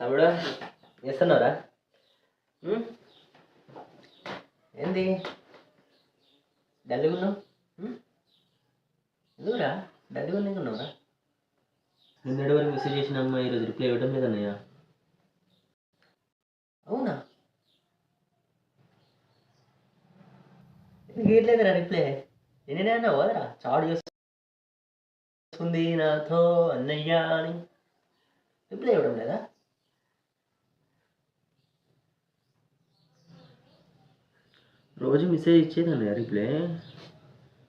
తమ్ముడు చేస్తున్నారా ఏంది? ఉన్నావు? ఎందుకురా? డల్గా ఉన్నావురా? నిన్నటి వరకు మెసేజ్ చేసిన అమ్మాయి ఈరోజు రిప్లై ఇవ్వడం లేదన్నయ్య. అవునా? ఎందుకు ఇవ్వట్లేదురా రిప్లై? నేనే అన్నావు కదరా చాడు చేస్తుంది నాతో అన్నయ్య అని. రిప్లై ఇవ్వడం లేదా? రోజు మెసేజ్ ఇచ్చేది రిప్లై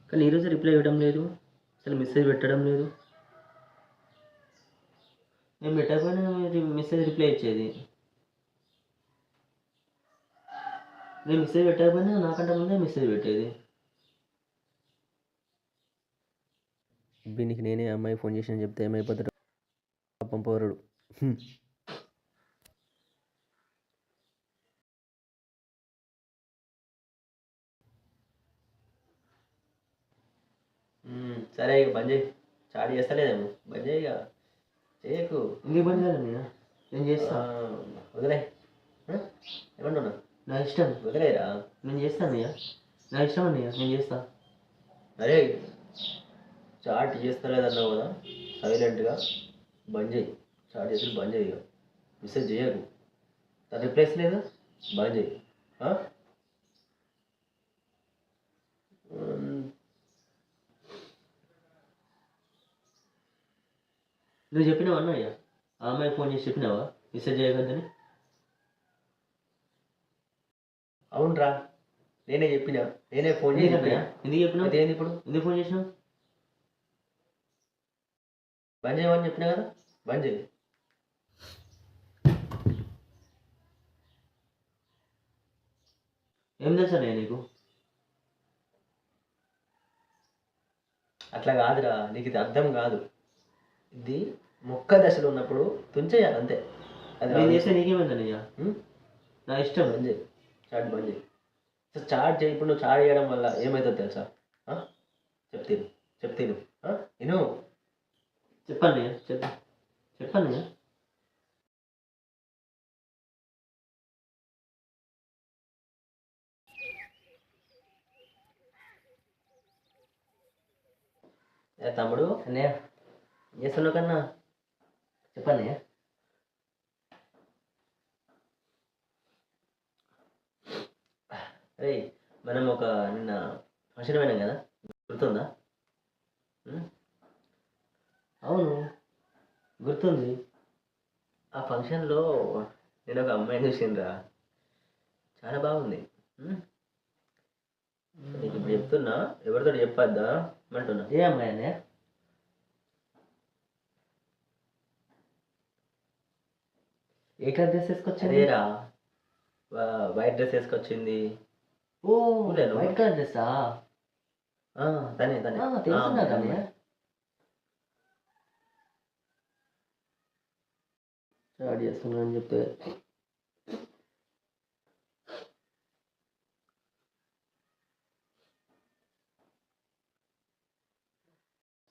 కానీ ఈరోజు రిప్లై ఇవ్వడం లేదు. అసలు మెసేజ్ పెట్టడం లేదు. నేను పెట్టకపోయినా మెసేజ్ రిప్లై ఇచ్చేది. నేను మెసేజ్ పెట్టకపోయినా నాకంటే ముందే మెసేజ్ పెట్టేది. దీనికి నేనే అమ్మాయి ఫోన్ చేసిన చెప్తే ఏమైపోతాడు? పాపం సరే ఇక బంద్ చేయి. చాట్ చేస్తలేదేమో. బంద్ చేయి ఇక. చేయకు. ఇంకే బంద్ చేయాలి నేను నేను చేస్తా. వదిలే. ఏమంటున్నా నా ఇష్టం. వదిలేరా? నేను చేస్తాను అన్నయ్య. నా ఇష్టం అన్నయ్య. నేను చేస్తా. అరే చాట్ చేస్తలేదన్నావు కదా సైలెంట్గా బంద్ చేయి. చాట్ చేసి బంద్ చేయి. మెసేజ్ చేయకు. తన రిప్లైస్ లేదు? బంద్ చేయి ఆ? ఉమ్. నువ్వు చెప్పినావా అన్నయ్య? ఆ అమ్మాయి ఫోన్ చేసి చెప్పినావా? మెసేజ్ చేయగద్దని అవునరా నేనే చెప్పిన నేనే ఫోన్ చేసి చెప్పినా? ఎందుకు చెప్పినావు? ఏంది ఇప్పుడు? ఎందుకు ఫోన్ చేసినావు? బంద్ చేయమని చెప్పినా కదా? బంద్ చేయి. ఏం తెలుసా నేను నీకు? అట్లా కాదురా నీకు ఇది అర్థం కాదు. ఇది మొక్క దశలో ఉన్నప్పుడు తుంచేయాలి అంతే. అది నేను చేస్తే నీకేమైందన్నయ్య నా ఇష్టం. బంద్ చేయి. చాట్ బంద్ చేయి. సో చాట్ చేయి ఇప్పుడు నువ్వు చాట్ చేయడం వల్ల ఏమవుతుందో తెలుసా? చెప్తాను చెప్తాను నేను చెప్పండి చెప్ చెప్పండి ఏ తమ్ముడు? అన్నయ్య. ఏం చేస్తున్నావు కన్నా? చెప్పండి. అరే మనం ఒక నిన్న ఫంక్షన్ పోయినాం కదా గుర్తుందా? అవును గుర్తుంది. ఆ ఫంక్షన్లో నేను ఒక అమ్మాయిని చూసిండ్రా. చాలా బాగుంది. నీకు ఇప్పుడు చెప్తున్నా ఎవరితో చెప్పొద్దా? అంటున్నా ఏ అమ్మాయి అనే ఏ కలర్ డ్రెస్ వేసుకొచ్చింది? అదేరా. వైట్ డ్రెస్ వేసుకొచ్చింది. ఓ వైట్ కలర్ డ్రెస్సా? తనే తనే. తెలుసున్నా తనే. స్టార్ట్ చేస్తున్నా అని చెప్తే.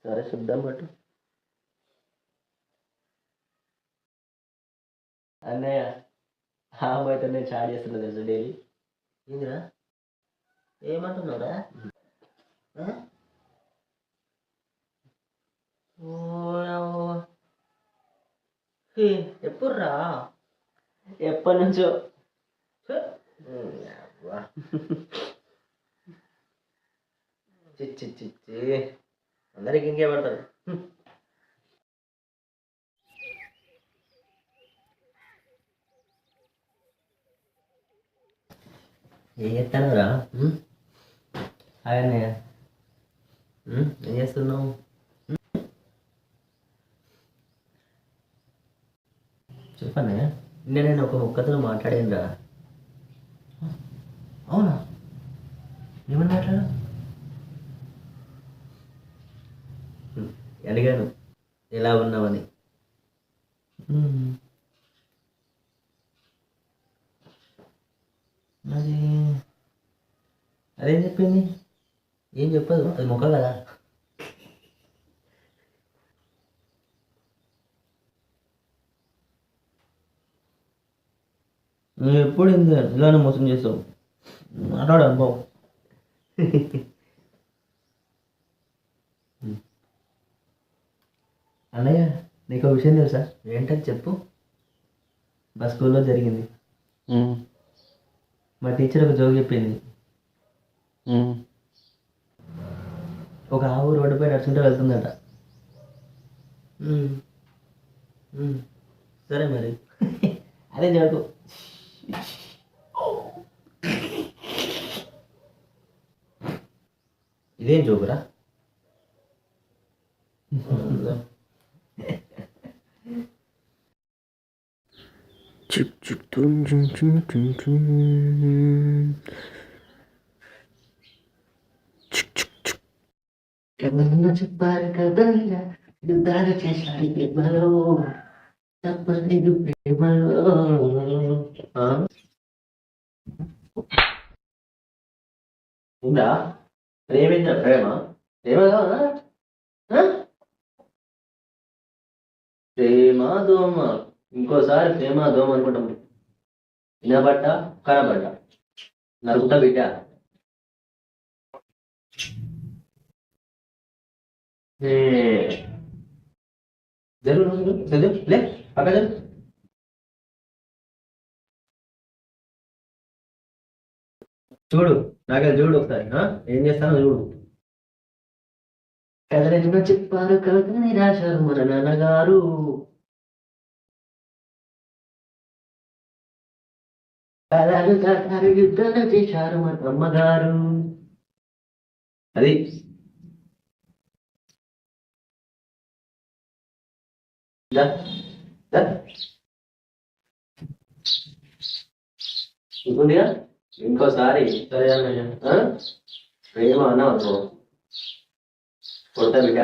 సరే చూద్దాం బట్టు. అన్నయ్య ఆ అమ్మాయితో నేను చాట్ చేస్తున్నా తెలుసు డైలీ ఏందిరా. హే, ఎప్పుడురా? ఎప్పటి నుంచో. చిచ్చి చిచ్చి. అందరికి ఇంకే పడతారు ఏం చేస్తానురా అదే ఏం చేస్తున్నావు? చెప్పండి నిన్న నేను ఒక ఒక్కతో మాట్లాడానురా. అవునా? ఏమని మాట్లాడా అడిగాను ఎలా ఉన్నావని మ్మ్. అది అదేం చెప్పింది ఏం చెప్పదు అది మొక్క కదా నువ్వు ఎప్పుడు ఇంత ఇలానే మోసం చేస్తావు. మాట్లాడు అనుభవం. అన్నయ్య నీకు ఒక విషయం తెలుసా? ఏంటని చెప్పు. మా స్కూల్లో జరిగింది. మా టీచర్ ఒక జోక్ చెప్పింది. ఒక ఆవు రోడ్డుపై నడుచుకుంటూ వెళ్తుందట. సరే మరి. అదే జోకు. ఇదేం జోకురా చిక్ చిక్ తుమ్ చుమ్ చుమ్ చుమ్ చుమ్. చిక్ చిక్ చిక్. ఎవరన్నా చెప్పారు కదయ్యా యుద్ధాలు చేశారు ప్రేమలో తప్పలేదు ప్రేమలో ఆ? ఉందా? ప్రేమించ ప్రేమ? ప్రేమ కావాలా ప్రేమ దోమ. ఇంకోసారి ప్రేమ దోమ అనుకుంటాం. వినబడ్డా? కనబడ్డ? నరుకుట బిడ్డ. ఏ. జరుగు లే పక్క జరుగు. చూడు నాకే చూడు ఒకసారి? ఏం చేస్తానో చూడు. కదలెన్నో చెప్పారు కవిత నిరాశారు మన నాన్నగారు. కలలు కట్టారు యుద్ధాలు చేశారు మన అమ్మగారు. అది. ఇంకుందిగా? ఇంకోసారి సరే ప్రేమ అన్నావు అనుకో కొడతా బిడ్డ.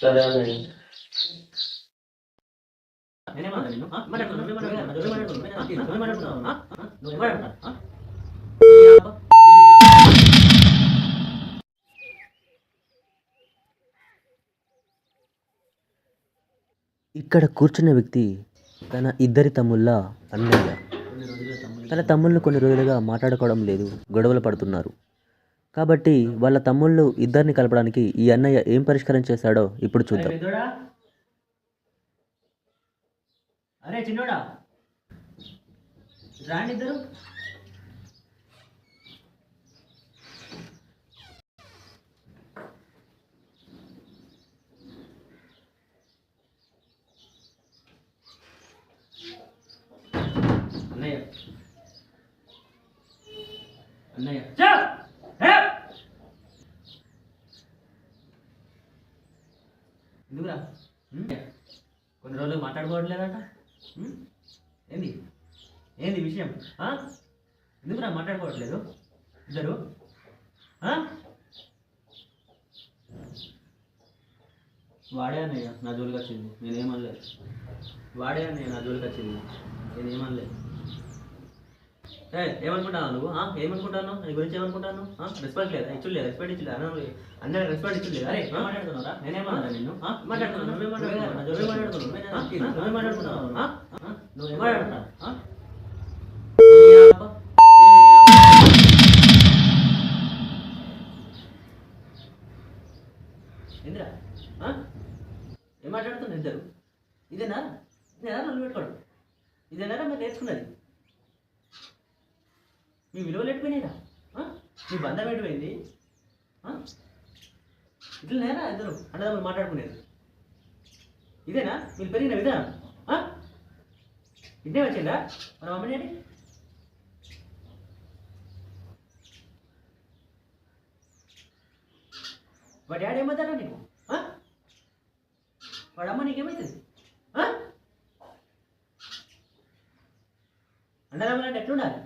సరే ఇక్కడ కూర్చున్న వ్యక్తి తన ఇద్దరి తమ్ముళ్ళ అన్నయ్య. తన తమ్ముళ్ళు కొన్ని రోజులుగా మాట్లాడుకోవడం లేదు గొడవలు పడుతున్నారు. కాబట్టి వాళ్ళ తమ్ముళ్ళు ఇద్దరిని కలపడానికి ఈ అన్నయ్య ఏం పరిష్కారం చేశాడో ఇప్పుడు చూద్దాం. అరే చిన్నోడా. రాండి ఇద్దరు అన్నయ్య. అన్నయ్య. ఎందుకురా? కొన్ని రోజులు మాట్లాడుకోవట్లేదట ఏంది? ఏంది విషయం? ఎందుకురా మాట్లాడుకోవట్లేదు ఇద్దరు? ఆ? వాడే అన్నయ్య నా జోలికి వచ్చింది. నేనేమనలేదు వాడే అన్నయ్య నా జోలికి వచ్చింది. నేనేమనలేదు ఏ ఏమనుకుంటావు నువ్వు? ఏమనుకుంటాను నీ గురించి ఏమనుకుంటాను రెస్పెక్ట్ లేదా? ఇచ్చు లేదా? రెస్పెక్ట్ ఇచ్చు లేదా? అన్న రెస్పెక్ట్ ఇచ్చు లేదా? అరే మాట్లాడుతున్నారా నేనేమన్నా నిన్ను? ఆ? మాట్లాడుతున్నాను నువ్వే మాట్లాడుతున్నావు? నా జోలికి మాట్లాడుతున్నావు? నువ్వే? నువ్వే మాట్లాడుతున్నావు? నువ్వే మాట్లాడుతున్నావు? అబ్బా. ఏందిరా ఆ? ఏం మాట్లాడుతున్నారు ఇద్దరు? ఇదేనా? ఇదేనా? నన్ను పెట్టుకోవడం? ఇదేనా? మీరు నేర్చుకున్నది? మీ విలువలు ఎట్టుపోయినాయిరా నీ మీ బంధం ఎటుపోయింది? ఆ? ఇట్లా ఇద్దరు అన్నదమ్ములు మాట్లాడుకునేది? ఇదేనా? మీరు పెరిగిన విధానం? ఆ? ఇదే వచ్చిందా? మన మమ్మీ డాడీ వాడి డాడీ ఏమవుతారా నీకు? ఆ? వాడి అమ్మ నీకేమవుతుంది ఆ? అన్నదమ్ములంటే ఎట్లుండాలి?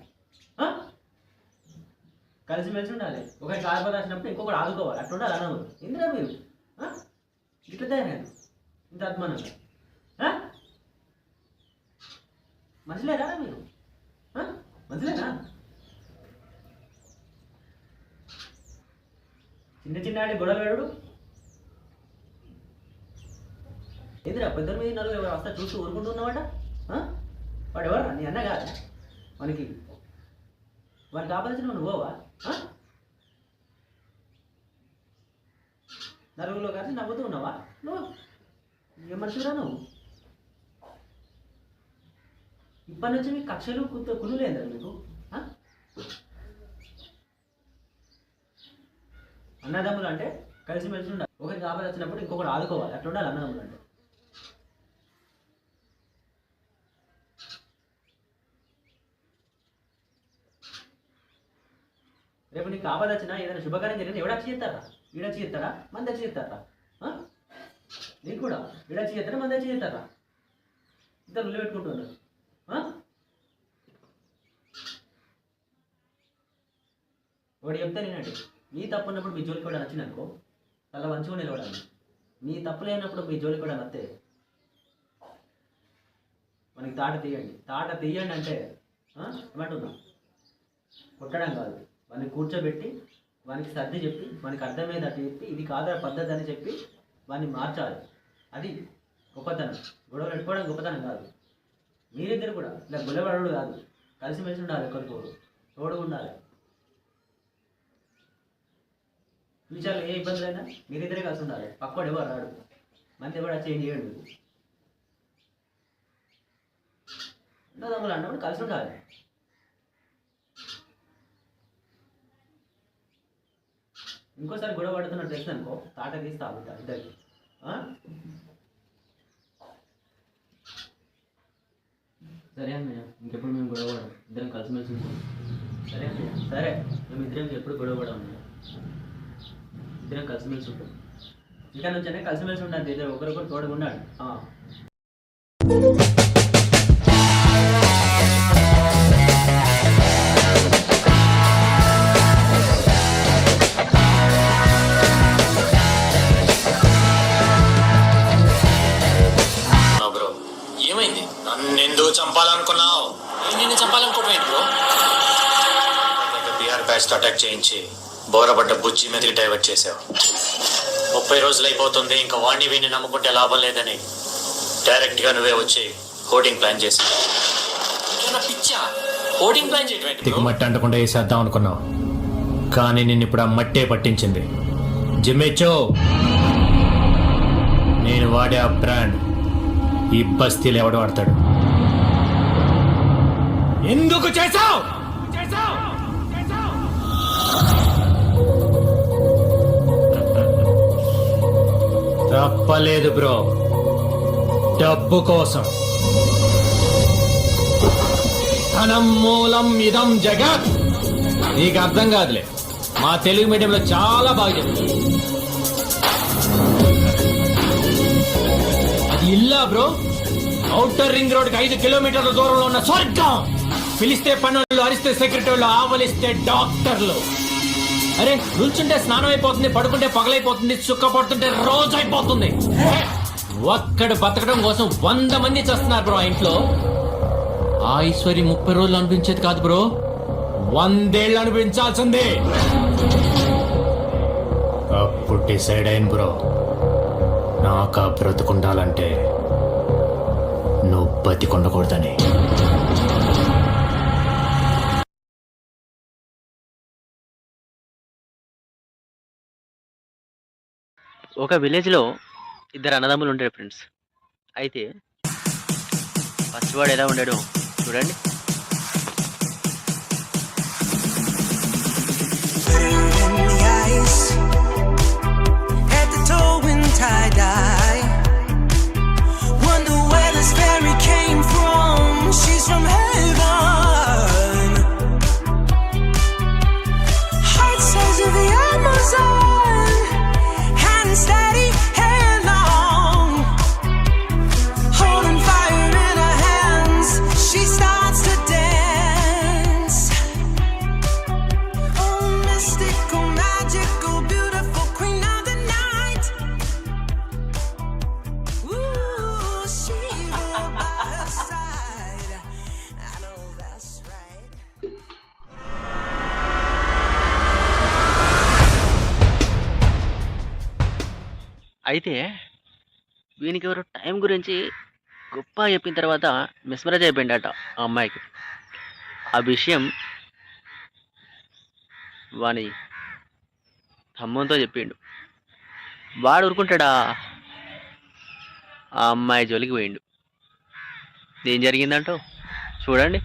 కలిసి మెలిసి ఉండాలి. ఒకటి ఆపద వచ్చినప్పుడు ఇంకొకటి ఆదుకోవాలి. అట్లా ఉండాలి అన్నదమ్ములు ఎందుకు మీరు? ఆ? ఇట్లా ఇంత అభిమానంగా మనుషులేరా మీరు? ఆ? చిన్న చిన్న ఆడి గొడవ వేడు ఏందిరా పద్దెనిమిది మీద నలుగురు ఎవరు వస్తా చూస్తూ ఊరుకుంటున్నావాట వాడు ఎవరు నీ అన్న కాదు. మనకి వాడికి ఆపరేషన్ నువ్వు పోవా? ఆ? కలిసి నవ్వుతూ ఉన్నావా? నువ్వు? ఏ మనిషిరా నువ్వు? ఇప్పటి నుంచి మీ కక్షలు కుత్త కులులేదా మీకు. అన్నదమ్ములు అంటే కలిసి మెలిసి ఉండాలి. ఒకరికి ఆపద వచ్చినప్పుడు ఇంకొకటి ఆదుకోవాలి. అట్లా ఉండాలి అన్నదమ్ములు అంటే. రేపు నీకు ఆపద ఏదైనా శుభకార్యం జరిగినా ఎవడొచ్చి చేస్తారా ఈడొచ్చి చేస్తారా మన వచ్చి చేస్తారా నీకు కూడా? ఈడొచ్చి చేస్తారా మన వచ్చి చేస్తారా ఇద్దరు ఉల్లి పెట్టుకుంటున్నారు. వాడు చెప్తే నేనండి నీ తప్పు ఉన్నప్పుడు మీ జోలికి కూడా నచ్చిందనుకో అలా మంచిగా నిలబడాలి. మీ తప్పు లేనప్పుడు మీ జోలికి కూడా నత్తే మనకి తాట తీయండి. తాట తీయండి అంటే ఏమంటున్నా? కొట్టడం కాదు. వాడిని కూర్చోబెట్టి వానికి సర్ది చెప్పి వానికి అర్థమయ్యేటట్టు చెప్పి ఇది కాదా పద్ధతి అని చెప్పి వాడిని మార్చాలి. అది గొప్పతనం. గొడవలు పెట్టుకోవడం గొప్పతనం కాదు. మీరిద్దరు కూడా ఇలా గొడవడు కాదు. కలిసిమెలిసి ఉండాలి ఒకరికొకరు తోడు ఉండాలి. ఫ్యూచర్లో ఏ ఇబ్బందులైనా మీరిద్దరే కలిసి ఉండాలి. పక్కవాడు ఎవరు రాడు. మంది ఎవరు చేంజ్ చేయడు మీకు అన్నదమ్ములు అన్నప్పుడు కలిసి ఉండాలి. ఇంకోసారి గొడవ పడుతున్నట్టు తెలిసింది అనుకో తాట తీసి తాగుతా ఇద్దరికి. ఆ? సరే అన్నయ్య ఇంకెప్పుడు మేము గొడవ పడం ఇద్దరం కలిసిమెలిసి ఉంటాం సరే అన్నయ్య సరే. మేము ఇద్దరం ఎప్పుడు గొడవ పడం అన్నయ్య. ఇద్దరం కలిసిమెలిసి ఉంటాం ఇంకా నుంచే కలిసిమెలిసి ఉండాలి. ఇద్దరు ఒకరికొకరు తోడుగా ఉండాలి. బ్యాచ్ అటాక్ చేయించి బోరబడ్డ బుజ్జి మీదకి డైవర్ట్ చేసావు. ముప్పై రోజులు అయిపోతుంది ఇంకా వాణ్ణి వీణ్ణి నమ్ముకుంటే లాభం లేదని డైరెక్ట్గా నువ్వే వచ్చి హోర్డింగ్ ప్లాన్ చేసి పిచ్చా? హోర్డింగ్ ప్లాన్ చేయటం మట్టి అంటకుండా వేసేద్దాం అనుకున్నావు. కానీ నిన్ను ఇప్పుడు ఆ మట్టే పట్టించింది. జిమ్మెచ్చో నేను వాడే ఆ బ్రాండ్ ఈ బస్తీలు ఎవడు వాడతాడు ఎందుకు చేశావు తప్పలేదు బ్రో. డబ్బు కోసం. ధనం మూలం ఇదం జగత్. నీకు అర్థం కాదులే. మా తెలుగు మీడియంలో చాలా బాగా చెప్తారు. అది ఇల్లా బ్రో? అవుటర్ రింగ్ రోడ్ ఐదు కిలోమీటర్ల దూరంలో ఉన్న స్వర్గం. పిలిస్తే పనులు అరిస్తే సెక్రటరీలు ఆవలిస్తే డాక్టర్లు. అరే నిల్చుంటే స్నానం అయిపోతుంది పడుకుంటే పగలైపోతుంది చుక్క పడుతుంటే రోజు అయిపోతుంది. ఒక్కడు బతకడం కోసం వంద మంది చేస్తున్నారు బ్రో ఇంట్లో. ఆ ఐశ్వర్య ముప్పై రోజులు అనిపించేది కాదు బ్రో. వందేళ్ళు అనిపించాల్సిందే. అప్పుడు డిసైడ్ అయింది బ్రో. నాకు బ్రతుకుండాలంటే నువ్వు బతికొండకూడదని. ఒక విలేజ్లో ఇద్దరు అన్నదమ్ములు ఉంటారు ఫ్రెండ్స్ అయితే ఫస్ట్ వాడు ఎలా ఉండాడో చూడండి. అయితే వీనికి ఎవరు టైం గురించి గొప్ప చెప్పిన తర్వాత మిస్మరేజ్ అయిపోయిందట ఆ అమ్మాయికి. ఆ విషయం వాని తమ్ముతో చెప్పిండు. వాడు ఊరుకుంటాడా? ఆ అమ్మాయి జోలికి పోయిండు. ఏం జరిగిందంటో చూడండి.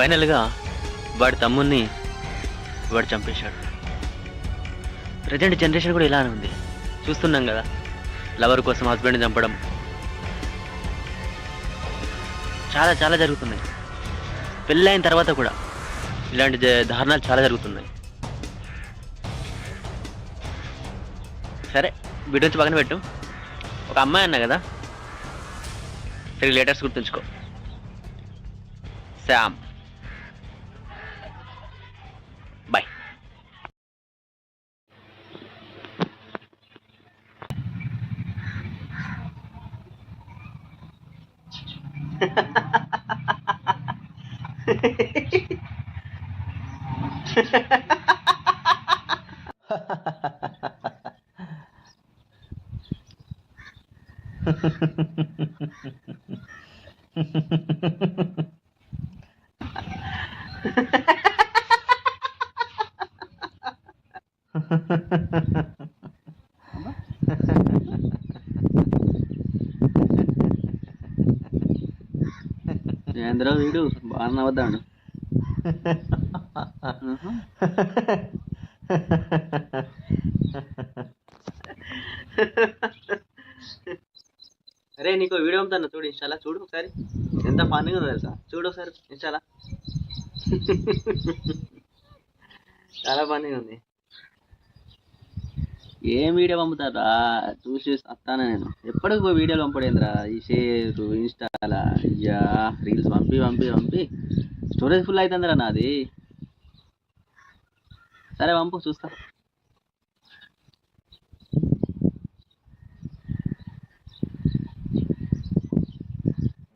ఫైనల్గా వాడి తమ్ముణ్ణి వాడు చంపేశాడు. ప్రజెంట్ జనరేషన్ కూడా ఇలానే ఉంది. చూస్తున్నాం కదా లవర్ కోసం హస్బెండ్ చంపడం. చాలా చాలా జరుగుతున్నాయి. పెళ్ళైన తర్వాత కూడా ఇలాంటి దారుణాలు చాలా జరుగుతున్నాయి. సరే వీటి నుంచి పక్కన పెట్టు. ఒక అమ్మాయి అన్నా కదా త్రీ లేటర్స్ గుర్తుంచుకో. Sam. Ha ha ha ha ha. చూడు ఇన్స్టాలా చూడు ఒకసారి. ఎంత ఫన్నీగా ఉందో తెలుసా? చూడు ఒకసారి ఇన్స్టాలా చాలా ఫన్నీగా ఉంది. ఏం వీడియో పంపుతారా? చూసి వస్తానా నేను? ఎప్పటికి పోయి వీడియోలు పంపడేంద్రా? ఈ షేర్ ఇన్స్టాలా అయ్యా రీల్స్ పంపి పంపి పంపి. స్టోరేజ్ ఫుల్ అవుతుందిరా నాది. సరే పంపు చూస్తా.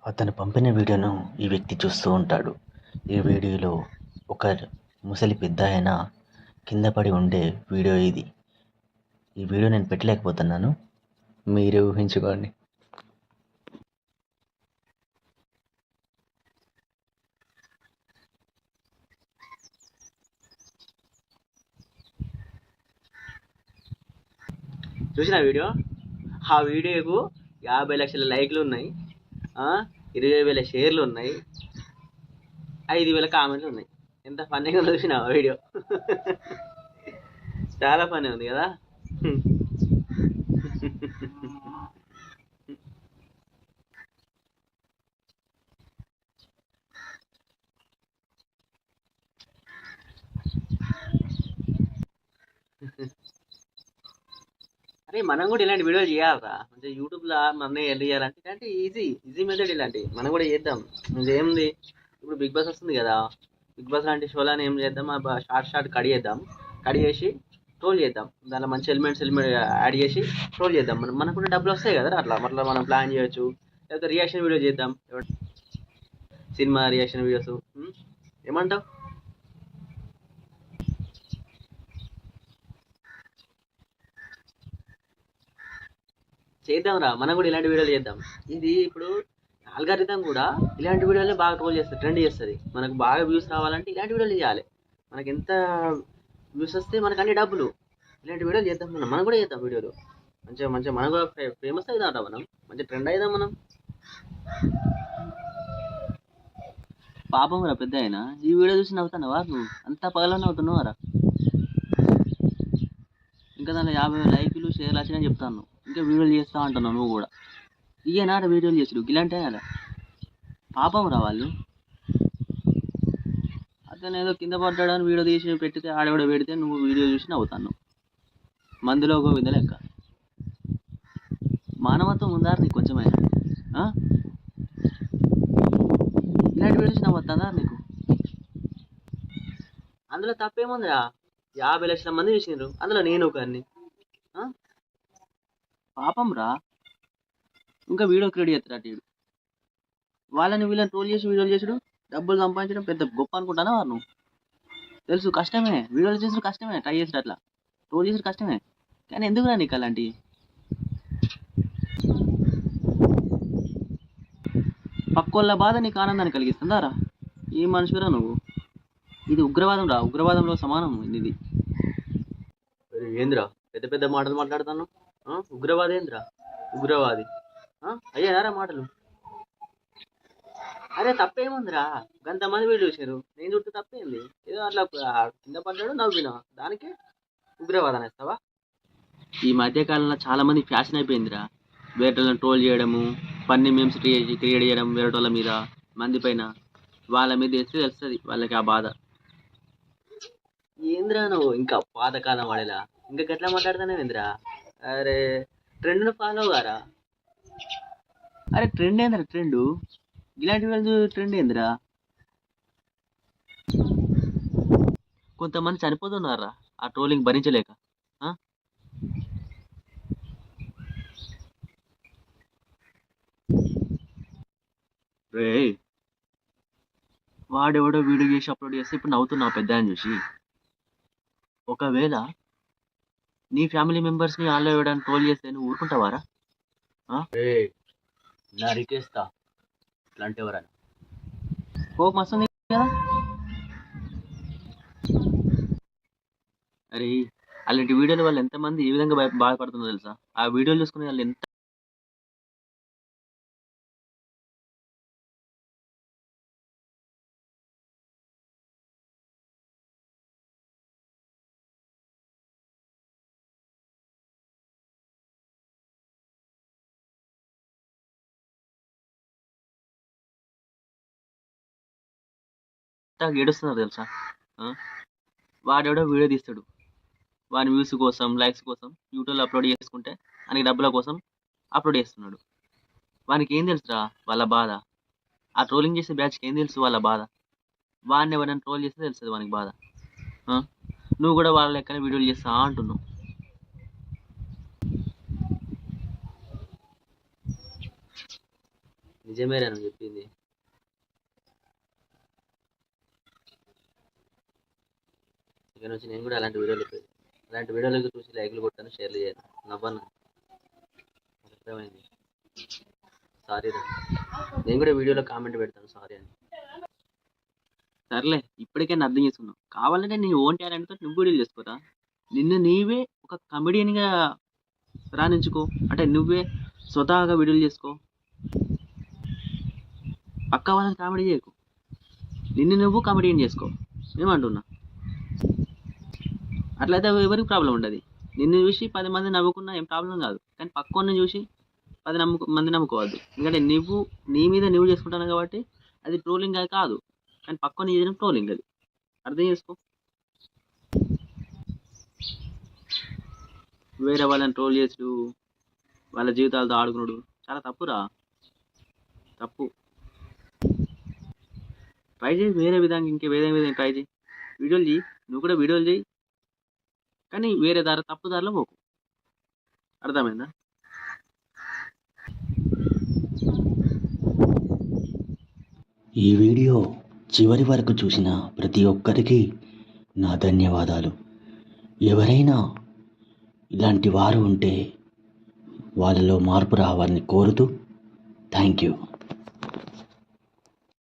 అతను పంపిన వీడియోను ఈ వ్యక్తి చూస్తూ ఉంటాడు. ఈ వీడియోలో ఒక ముసలి పెద్ద ఆయన కింద పడి ఉండే వీడియో ఇది. ఈ వీడియో నేను పెట్టలేకపోతున్నాను. మీరే ఊహించుకోండి. చూసిన వీడియో? ఆ వీడియోకు యాభై లక్షల లైక్లు ఉన్నాయి. ఆ, ఇరవై వేల షేర్లు ఉన్నాయి. ఐదు వేల కామెంట్లు ఉన్నాయి. ఎంత ఫన్నీగా ఉందో చూసిన ఆ వీడియో? చాలా ఫన్నీ ఉంది కదా అరే మనం కూడా ఇలాంటి వీడియోలు చేయాలరా. అంటే యూట్యూబ్లో మనం ఎల్లు చేయాలంటే ఇలాంటి ఈజీ ఈజీ మెథడ్ ఇలాంటి. మనం కూడా చేద్దాం. ఏంది ఇప్పుడు బిగ్ బాస్ వస్తుంది కదా. బిగ్ బాస్ లాంటి షోలని ఏం చేద్దాం? ఆ షార్ట్ షార్ట్ కడి చేద్దాం. కడి చేసి ట్రోల్ చేద్దాం. దాంట్లో మంచి ఎలిమెంట్స్ ఎలిమెంట్ యాడ్ చేసి ట్రోల్ చేద్దాం. మనం మనకు కూడా డబ్బులు వస్తాయి కదా అట్లా. అట్లా మనం ప్లాన్ చేయొచ్చు. లేకపోతే రియాక్షన్ వీడియో చేద్దాం. సినిమా రియాక్షన్ వీడియోస్ ఏమంటావు? చేద్దాం రా మనం కూడా ఇలాంటి వీడియోలు చేద్దాం. ఇది ఇప్పుడు ఆల్గారిథం కూడా ఇలాంటి వీడియోలే బాగా ట్రోల్ చేస్తుంది ట్రెండ్ చేస్తుంది. మనకు బాగా వ్యూస్ రావాలంటే ఇలాంటి వీడియోలు చేయాలి. మనకి ఎంత వ్యూస్ వస్తే మనకు అన్ని డబ్బులు. ఇలాంటి వీడియోలు చేద్దాం మనం మనం కూడా చేద్దాం వీడియోలు. మంచిగా మంచిగా మనం కూడా ఫేమస్ అవుదాం మనం. మంచిగా ట్రెండ్ అవుదాం మనం. పాపం రా పెద్ద అయినా ఈ వీడియో చూసి నవ్వుతానవా నువ్వు? అంతా పగల నవ్వుతున్నావు రా ఇంకా దాంట్లో యాభై వేల లైకులు షేర్లు వచ్చినాయని చెప్తాను ఇంకా వీడియోలు చేస్తా అంటున్నావు నువ్వు కూడా. ఈయనాడ వీడియోలు చేసుడు ఇలాంటి అలా పాపం రా వాళ్ళు. అతను ఏదో కింద పడ్డాడని వీడియో తీసి పెట్టితే ఆడవిడ పెడితే నువ్వు వీడియో చూసి నవ్వుతాను. మందులో ఒక విధ లెక్క. మానవత్వం ఉందా నీకు కొంచెమైనా? ఆ? వీడియో చూసి నవ్వుతుందా నీకు? అందులో తప్పేముందిరా? యాభై లక్షల మంది చూసినారు అందులో నేను ఒకరిని ఆ? పాపం రా ఇంకా వీడియో క్రియేట్ చేస్తారు అటు వాళ్ళని వీళ్ళని ట్రోల్ చేసి వీడియోలు చేసుడు డబ్బులు సంపాదించడం పెద్ద గొప్ప అనుకుంటానా వారు నువ్వు? తెలుసు కష్టమే. వీడియోలు చేసుడు కష్టమే ట్రై చేసాడు అట్లా. ట్రోల్ చేసుడు కష్టమే. కానీ ఎందుకురా నీకు అలాంటివి? పక్కోళ్ళ బాధ నీకు ఆనందాన్ని కలిగిస్తుందా రా ఏ మనిషిరా నువ్వు? ఇది ఉగ్రవాదం రా ఉగ్రవాదంలో సమానం ఇది. ఏందిరా పెద్ద పెద్ద మాటలు మాట్లాడుతాను ఉగ్రవాది. ఏందిరా ఉగ్రవాది అయ్యారా మాటలు. అరే తప్పేముందిరా? గంతమంది వీళ్ళు చూసారు నేను చుట్టూ తప్పేంది? ఏదో అట్లా కింద పడ్డాడు నవ్వినా. దానికి ఉగ్రవాదం వేస్తావా? ఈ మధ్య కాలంలో చాలా మంది ఫ్యాషన్ అయిపోయిందిరా. వేరేటోళ్ళని ట్రోల్ చేయడము పన్ని మేమ్స్ క్రియేట్ చేయడం వేరేటోళ్ళ మీద మంది పైన. వాళ్ళ మీద వేస్తే తెలుస్తుంది వాళ్ళకి ఆ బాధ. ఏంద్రా నువ్వు? ఇంకా పాతకాలం వాడేలా? ఇంకా గట్లా మాట్లాడుతానే ఏంద్రా అరే ట్రెండ్ను ఫాలో గారా? అరే ట్రెండ్ ఏందిరా ట్రెండ్ ఇలాంటి వాళ్ళు ట్రెండ్ ఏందిరా? కొంతమంది చనిపోతున్నారా ఆ ట్రోలింగ్ భరించలేక రే వాడెవడో వీడియో చేసి అప్లోడ్ చేస్తే ఇప్పుడు నవ్వుతున్నావు పెద్ద అని చూసి. ఒకవేళ నీ ఫ్యామిలీ మెంబర్స్ని వాళ్ళు ఇవ్వడానికి ట్రోల్ చేస్తే నువ్వు ఊరుకుంటావారా? నరికేస్తా ఇట్లాంటి ఎవరైనా? కోపం వస్తుంది కదా? అరే అలాంటి వీడియోలు వాళ్ళు ఎంతమంది ఏ విధంగా బాధపడుతుందో తెలుసా? ఆ వీడియోలు చూసుకునే వాళ్ళు ఎంత ఏడుస్తున్నారు తెలుసా? వాడెవడో వీడియో తీస్తాడు. వాని వ్యూస్ కోసం లైక్స్ కోసం యూట్యూబ్లో అప్లోడ్ చేసుకుంటే ఆయనకి డబ్బుల కోసం అప్లోడ్ చేస్తున్నాడు. వానికి ఏం తెలుసురా? వాళ్ళ బాధ. ఆ ట్రోలింగ్ చేసే బ్యాచ్కి ఏం తెలుసు వాళ్ళ బాధ? వాడిని ఎవరైనా ట్రోల్ చేస్తే తెలుస్తుంది వానికి బాధ. నువ్వు కూడా వాళ్ళ లెక్కనే వీడియోలు చేస్తా అంటున్నావు. నిజమేరా నువ్వు చెప్పింది. ఇక నుంచి నేను కూడా అలాంటి వీడియోలు అలాంటి వీడియోలకు చూసి లైక్లు కొట్టాను షేర్లు చేయను. నవ్వను. అర్థమైంది? సారీ రా. నేను కూడా వీడియోలో కామెంట్ పెడతాను సారీ అని. సర్లే ఇప్పటికే నేను అర్థం చేసుకున్నావు కావాలంటే నీ ఓన్ టాలెంట్తో నువ్వు వీడియోలు చేసుకోరా? నిన్ను నీవే ఒక కమెడియన్గా రాణించుకో. అంటే నువ్వే స్వతహాగా వీడియోలు చేసుకో. పక్క వాళ్ళని కామెడీ చేయకు. నిన్ను నువ్వు కామెడియన్ చేసుకో. ఏమంటున్నా? అట్లయితే ఎవరికి ప్రాబ్లం ఉండదు. నిన్ను చూసి పది మంది నవ్వుకున్నా ఏం ప్రాబ్లం కాదు. కానీ పక్కన చూసి పది నమ్ముకు మంది నమ్ముకోవద్దు. ఎందుకంటే నువ్వు నీ మీద నువ్వు చేసుకుంటాను కాబట్టి అది ట్రోలింగ్ అది కాదు. కానీ పక్కన చేసిన ట్రోలింగ్ అది. అర్థం చేసుకో. వేరే వాళ్ళని ట్రోల్ చేసుడు వాళ్ళ జీవితాలతో ఆడుకున్నాడు చాలా తప్పురా. తప్పు. ట్రై చేయి వేరే విధంగా ఇంకే వేరే విధంగా ట్రై చేయి. వీడియోలు చేయి నువ్వు కూడా వీడియోలు చేయి కానీ వేరే దారి తప్పు దారిలో పోకు. అర్థమైందా? ఈ వీడియో చివరి వరకు చూసిన ప్రతి ఒక్కరికి నా ధన్యవాదాలు. ఎవరైనా ఇలాంటి వారు ఉంటే వాళ్ళలో మార్పు రావాలని కోరుతూ థ్యాంక్ యూ